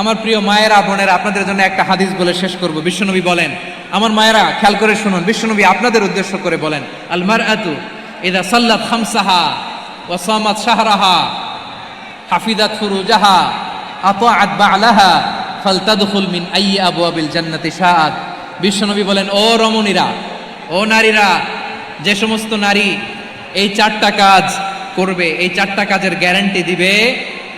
আমার প্রিয় মায়েরা, বোনেরা, আপনাদের জন্য একটা হাদিস বলে শেষ করব। বিশ্বনবী বলেন, আমার মায়েরা, খেয়াল করে শুনুন, বিশ্বনবী আপনাদের উদ্দেশ্য করে বলেন আলমার আতু এদা সাল্লাত খামসাহা ওয়াসামাত শাহরাহা হাফিদাত ফুরুজাহা, আতাআত বালাহা, ফালতাদখুল মিন আবু আবিল জান্নাতি শাহাদ বিশ্বনবী বলেন, ও রমণীরা, ও নারীরা, যে সমস্ত নারী এই চারটা কাজ করবে, এই চারটা কাজের গ্যারান্টি দিবে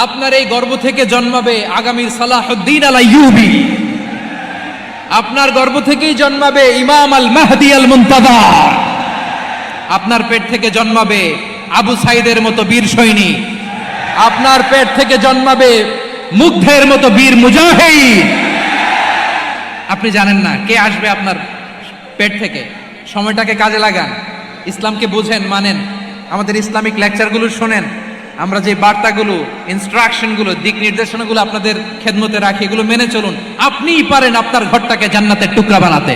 আপনার এই গর্ভ থেকে জন্মাবে আগামীর সালাহদ্দিন আল আইয়ুবি আপনার গর্ভ থেকেই জন্মাবে ইমাম আল মাহদি আল মুনতাদা আপনার পেট থেকে জন্মাবে আবু সাইদের মতো বীর সৈনিক আপনার পেট থেকে জন্মাবে মুগ্ধের মতো বীর মুজাহিদ। আপনি জানেন না কে আসবে আপনার পেট থেকে? সময়টাকে কাজে লাগান। ইসলামকে বুঝেন, মানেন। আমাদের ইসলামিক লেকচারগুলো শোনেন। আমরা যে বার্তাগুলো ইনস্ট্রাকশনগুলো দিক নির্দেশনাগুলো আপনাদের খেদমতে রাখি, এগুলো মেনে চলুন। আপনিই পারেন আপনার ঘরটাকে জান্নাতের টুকরা বানাতে।